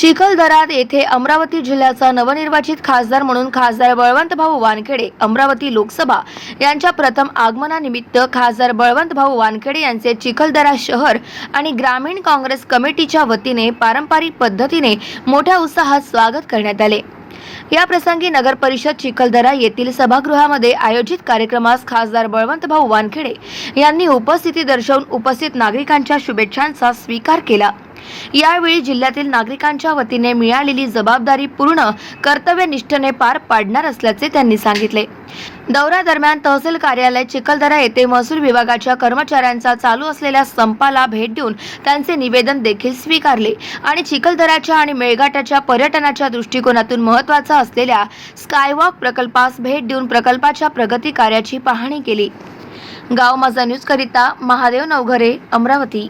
चिखलदरात येथे अमरावती जिल्ह्याचा नवनिर्वाचित खासदार म्हणून खासदार बळवंतभाऊ वानखेडे अमरावती लोकसभा यांच्या प्रथम आगमनानिमित्त खासदार बळवंतभाऊ वानखेडे यांचे चिखलदरा शहर आणि ग्रामीण काँग्रेस कमिटीच्या वतीने पारंपरिक पद्धतीने मोठ्या उत्साहात स्वागत करण्यात आले. या प्रसंगी नगर परिषद चिखलदरा येथील सभागृहामध्ये आयोजित कार्यक्रमास खासदार बळवंतभाऊ वानखेडे यांनी उपस्थिती दर्शवून उपस्थित नागरिकांच्या शुभेच्छांचा स्वीकार केला. यावेळी जिल्ह्यातील नागरिकांच्या वतीने मिळालेली जबाबदारी पूर्ण कर्तव्यनिष्ठेने पार पाडणार असल्याचे त्यांनी सांगितले. दौऱ्यादरम्यान तहसील कार्यालय चिखलदरा येथे महसूल विभागाच्या कर्मचाऱ्यांचा चालू असलेल्या संपाला भेट देऊन त्यांचे निवेदन देखील स्वीकारले आणि चिखलदराच्या आणि मेळघाटाच्या पर्यटनाच्या दृष्टिकोनातून महत्त्वाचा असलेल्या स्कायवॉक प्रकल्पास भेट देऊन प्रकल्पाच्या प्रगती कार्याची पाहणी केली. गाव माझा न्यूज करिता महादेव नवघरे अमरावती.